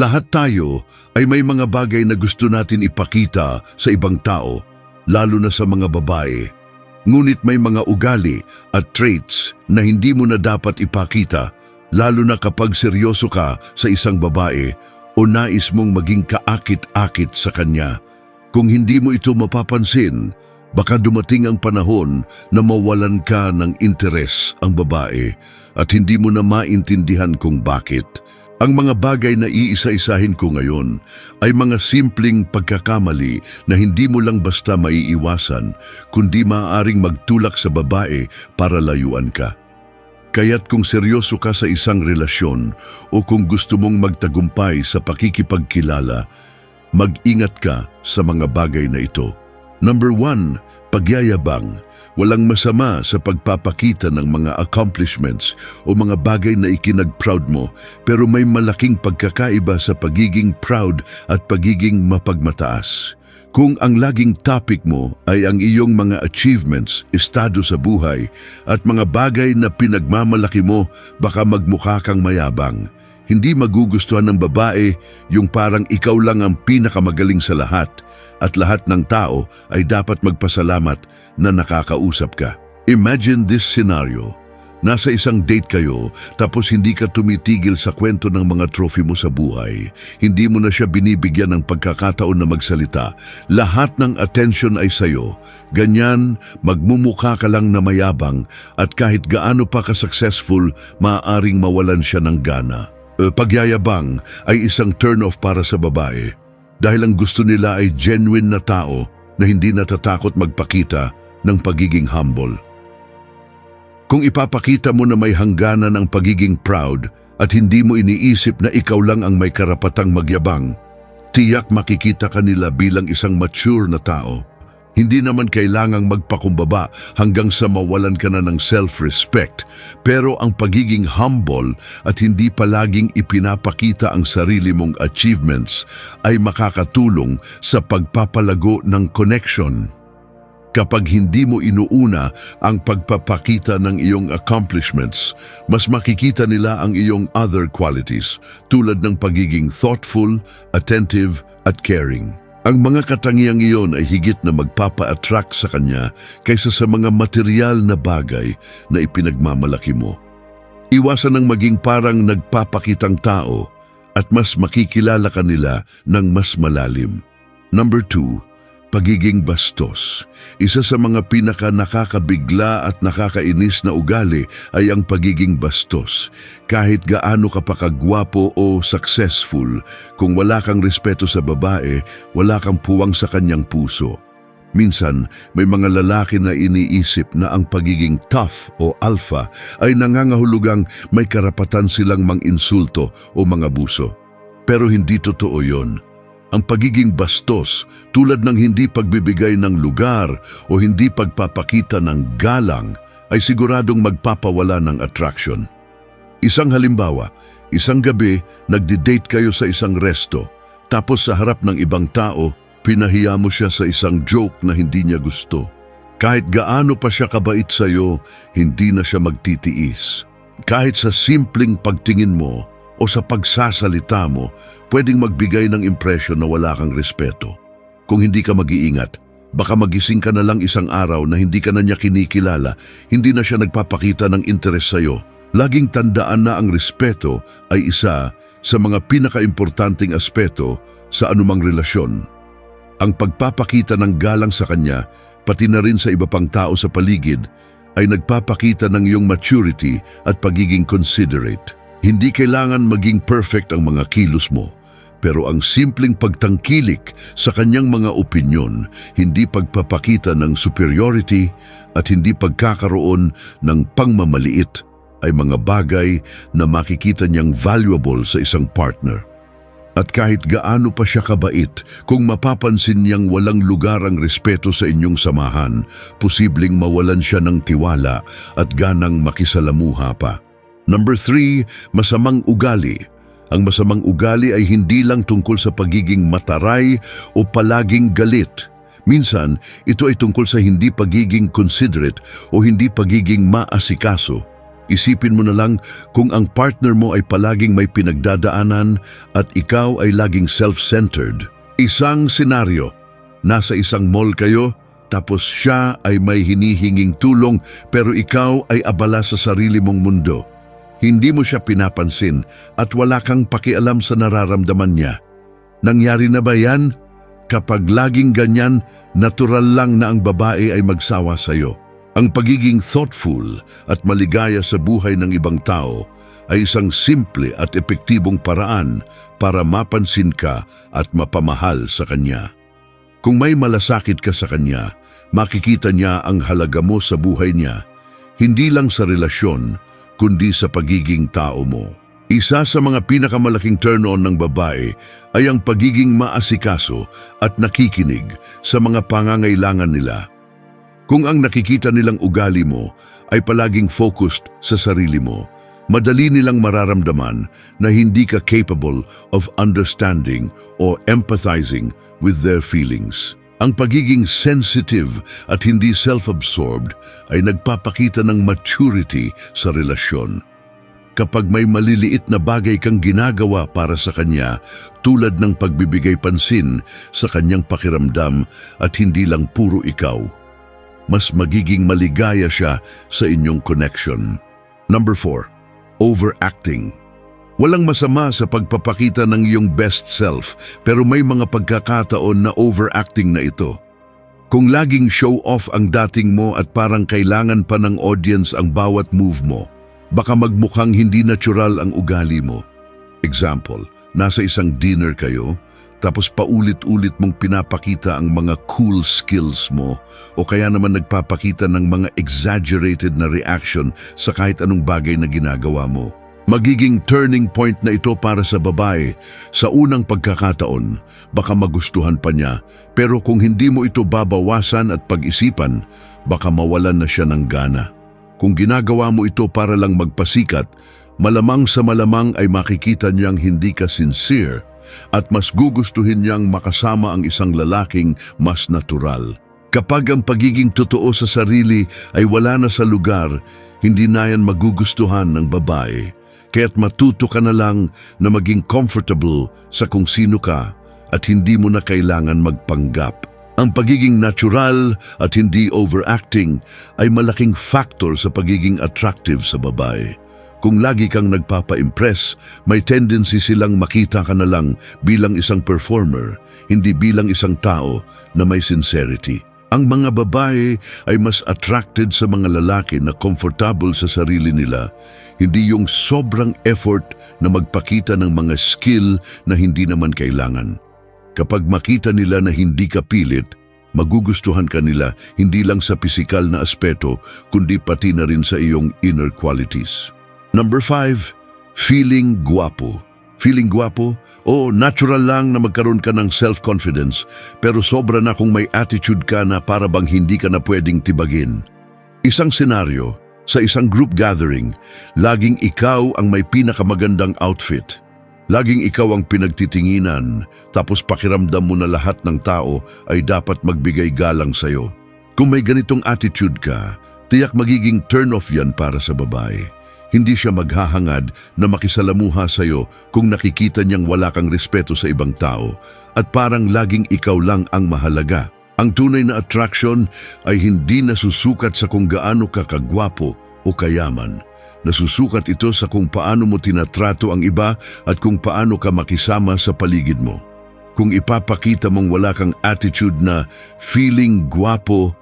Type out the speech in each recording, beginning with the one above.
Lahat tayo ay may mga bagay na gusto natin ipakita sa ibang tao, lalo na sa mga babae. Ngunit may mga ugali at traits na hindi mo na dapat ipakita, lalo na kapag seryoso ka sa isang babae o nais mong maging kaakit-akit sa kanya. Kung hindi mo ito mapapansin, baka dumating ang panahon na mawalan ka ng interes ang babae at hindi mo na maintindihan kung bakit. Ang mga bagay na iisa-isahin ko ngayon ay mga simpleng pagkakamali na hindi mo lang basta maiiwasan, kundi maaaring magtulak sa babae para layuan ka. Kaya't kung seryoso ka sa isang relasyon o kung gusto mong magtagumpay sa pakikipagkilala, mag-ingat ka sa mga bagay na ito. Number one, pagyayabang. Walang masama sa pagpapakita ng mga accomplishments o mga bagay na ikinag-proud mo, pero may malaking pagkakaiba sa pagiging proud at pagiging mapagmataas. Kung ang laging topic mo ay ang iyong mga achievements, estado sa buhay, at mga bagay na pinagmamalaki mo, baka magmukha kang mayabang. Hindi magugustuhan ng babae yung parang ikaw lang ang pinakamagaling sa lahat at lahat ng tao ay dapat magpasalamat na nakakausap ka. Imagine this scenario. Nasa isang date kayo tapos hindi ka tumitigil sa kwento ng mga trophy mo sa buhay. Hindi mo na siya binibigyan ng pagkakataon na magsalita. Lahat ng attention ay sayo. Ganyan, magmumukha ka lang na mayabang at kahit gaano pa ka-successful, maaaring mawalan siya ng gana. E, pagyayabang ay isang turn-off para sa babae dahil ang gusto nila ay genuine na tao na hindi natatakot magpakita ng pagiging humble. Kung ipapakita mo na may hangganan ang pagiging proud at hindi mo iniisip na ikaw lang ang may karapatang magyabang, tiyak makikita ka nila bilang isang mature na tao. Hindi naman kailangang magpakumbaba hanggang sa mawalan ka na ng self-respect, pero ang pagiging humble at hindi palaging ipinapakita ang sarili mong achievements ay makakatulong sa pagpapalago ng connection. Kapag hindi mo inuuna ang pagpapakita ng iyong accomplishments, mas makikita nila ang iyong other qualities tulad ng pagiging thoughtful, attentive at caring. Ang mga katangiang iyon ay higit na magpapa-attract sa kanya kaysa sa mga material na bagay na ipinagmamalaki mo. Iwasan ng maging parang nagpapakitang tao at mas makikilala ka nila ng mas malalim. Number two, pagiging bastos. Isa sa mga pinaka nakakabigla at nakakainis na ugali ay ang pagiging bastos. Kahit gaano ka pa o successful, kung wala kang respeto sa babae, wala kang puwang sa kanyang puso. Minsan, may mga lalaki na iniisip na ang pagiging tough o alpha ay nangangahulugang may karapatan silang mang-insulto o mga buso. Pero hindi totoo yon. Ang pagiging bastos tulad ng hindi pagbibigay ng lugar o hindi pagpapakita ng galang ay siguradong magpapawala ng attraction. Isang halimbawa, isang gabi nagdi-date kayo sa isang resto tapos sa harap ng ibang tao, pinahiya mo siya sa isang joke na hindi niya gusto. Kahit gaano pa siya kabait sa iyo, hindi na siya magtitiis. Kahit sa simpleng pagtingin mo o sa pagsasalita mo, pwedeng magbigay ng impresyon na wala kang respeto. Kung hindi ka mag-iingat, baka magising ka na lang isang araw na hindi ka na niya kinikilala, hindi na siya nagpapakita ng interes sa iyo. Laging tandaan na ang respeto ay isa sa mga pinakaimportanteng aspeto sa anumang relasyon. Ang pagpapakita ng galang sa kanya, pati na rin sa iba pang tao sa paligid, ay nagpapakita ng iyong maturity at pagiging considerate. Hindi kailangan maging perfect ang mga kilos mo, pero ang simpleng pagtangkilik sa kanyang mga opinyon, hindi pagpapakita ng superiority at hindi pagkakaroon ng pangmamaliit ay mga bagay na makikita niyang valuable sa isang partner. At kahit gaano pa siya kabait, kung mapapansin niyang walang lugar ang respeto sa inyong samahan, posibleng mawalan siya ng tiwala at ganang makisalamuha pa. Number three, masamang ugali. Ang masamang ugali ay hindi lang tungkol sa pagiging mataray o palaging galit. Minsan, ito ay tungkol sa hindi pagiging considerate o hindi pagiging maasikaso. Isipin mo na lang kung ang partner mo ay palaging may pinagdadaanan at ikaw ay laging self-centered. Isang senaryo, nasa isang mall kayo, tapos siya ay may hinihinging tulong pero ikaw ay abala sa sarili mong mundo. Hindi mo siya pinapansin at wala kang pakialam sa nararamdaman niya. Nangyari na ba yan? Kapag laging ganyan, natural lang na ang babae ay magsawa sa'yo. Ang pagiging thoughtful at maligaya sa buhay ng ibang tao ay isang simple at epektibong paraan para mapansin ka at mapamahal sa kanya. Kung may malasakit ka sa kanya, makikita niya ang halaga mo sa buhay niya, hindi lang sa relasyon, kundi sa pagiging tao mo. Isa sa mga pinakamalaking turn-on ng babae ay ang pagiging maasikaso at nakikinig sa mga pangangailangan nila. Kung ang nakikita nilang ugali mo ay palaging focused sa sarili mo, madali nilang mararamdaman na hindi ka capable of understanding or empathizing with their feelings. Ang pagiging sensitive at hindi self-absorbed ay nagpapakita ng maturity sa relasyon. Kapag may maliliit na bagay kang ginagawa para sa kanya tulad ng pagbibigay pansin sa kanyang pakiramdam at hindi lang puro ikaw, mas magiging maligaya siya sa inyong connection. Number 4. Overacting. Walang masama sa pagpapakita ng iyong best self pero may mga pagkakataon na overacting na ito. Kung laging show off ang dating mo at parang kailangan pa ng audience ang bawat move mo, baka magmukhang hindi natural ang ugali mo. Example, nasa isang dinner kayo, tapos paulit-ulit mong pinapakita ang mga cool skills mo o kaya naman nagpapakita ng mga exaggerated na reaction sa kahit anong bagay na ginagawa mo. Magiging turning point na ito para sa babae. Sa unang pagkakataon, baka magustuhan pa niya, pero kung hindi mo ito babawasan at pag-isipan, baka mawalan na siya ng gana. Kung ginagawa mo ito para lang magpasikat, malamang sa malamang ay makikita niyang hindi ka sincere at mas gugustuhin niyang makasama ang isang lalaking mas natural. Kapag ang pagiging totoo sa sarili ay wala na sa lugar, hindi na yan magugustuhan ng babae. Kaya't matuto ka na lang na maging comfortable sa kung sino ka at hindi mo na kailangan magpanggap. Ang pagiging natural at hindi overacting ay malaking factor sa pagiging attractive sa babae. Kung lagi kang nagpapa-impress, may tendency silang makita ka na lang bilang isang performer, hindi bilang isang tao na may sincerity. Ang mga babae ay mas attracted sa mga lalaki na comfortable sa sarili nila, hindi yung sobrang effort na magpakita ng mga skill na hindi naman kailangan. Kapag makita nila na hindi ka pilit, magugustuhan ka nila hindi lang sa pisikal na aspeto, kundi pati na rin sa iyong inner qualities. Number five, feeling guwapo. Feeling guwapo? O natural lang na magkaroon ka ng self-confidence, pero sobra na kung may attitude ka na para bang hindi ka na pwedeng tibagin. Isang senaryo, sa isang group gathering, laging ikaw ang may pinakamagandang outfit. Laging ikaw ang pinagtitinginan, tapos pakiramdam mo na lahat ng tao ay dapat magbigay galang sa'yo. Kung may ganitong attitude ka, tiyak magiging turn-off yan para sa babae. Hindi siya maghahangad na makisalamuha sa'yo kung nakikita niyang wala kang respeto sa ibang tao at parang laging ikaw lang ang mahalaga. Ang tunay na attraction ay hindi nasusukat sa kung gaano ka kagwapo o kayaman. Nasusukat ito sa kung paano mo tinatrato ang iba at kung paano ka makisama sa paligid mo. Kung ipapakita mong wala kang attitude na feeling gwapo,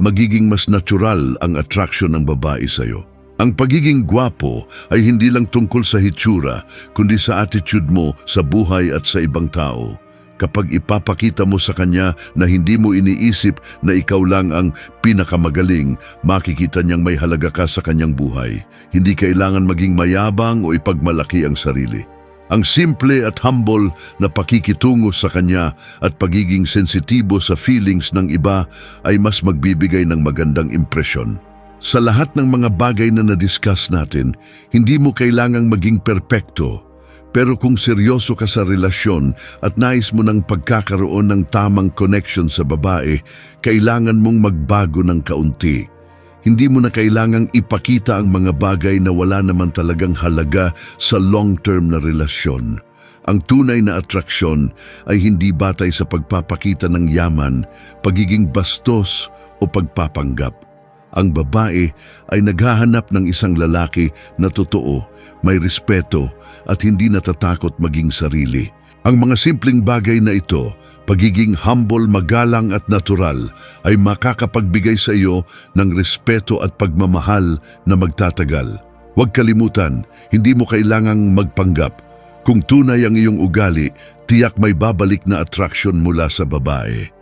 magiging mas natural ang attraction ng babae sa'yo. Ang pagiging gwapo ay hindi lang tungkol sa hitsura, kundi sa attitude mo sa buhay at sa ibang tao. Kapag ipapakita mo sa kanya na hindi mo iniisip na ikaw lang ang pinakamagaling, makikita niyang may halaga ka sa kanyang buhay. Hindi kailangan maging mayabang o ipagmalaki ang sarili. Ang simple at humble na pakikitungo sa kanya at pagiging sensitibo sa feelings ng iba ay mas magbibigay ng magandang impresyon. Sa lahat ng mga bagay na na-discuss natin, hindi mo kailangang maging perpekto. Pero kung seryoso ka sa relasyon at nais mo ng pagkakaroon ng tamang connection sa babae, kailangan mong magbago ng kaunti. Hindi mo na kailangang ipakita ang mga bagay na wala naman talagang halaga sa long-term na relasyon. Ang tunay na atraksyon ay hindi batay sa pagpapakita ng yaman, pagiging bastos o pagpapanggap. Ang babae ay naghahanap ng isang lalaki na totoo, may respeto at hindi natatakot maging sarili. Ang mga simpleng bagay na ito, pagiging humble, magalang at natural, ay makakapagbigay sa iyo ng respeto at pagmamahal na magtatagal. Huwag kalimutan, hindi mo kailangang magpanggap. Kung tunay ang iyong ugali, tiyak may babalik na attraction mula sa babae.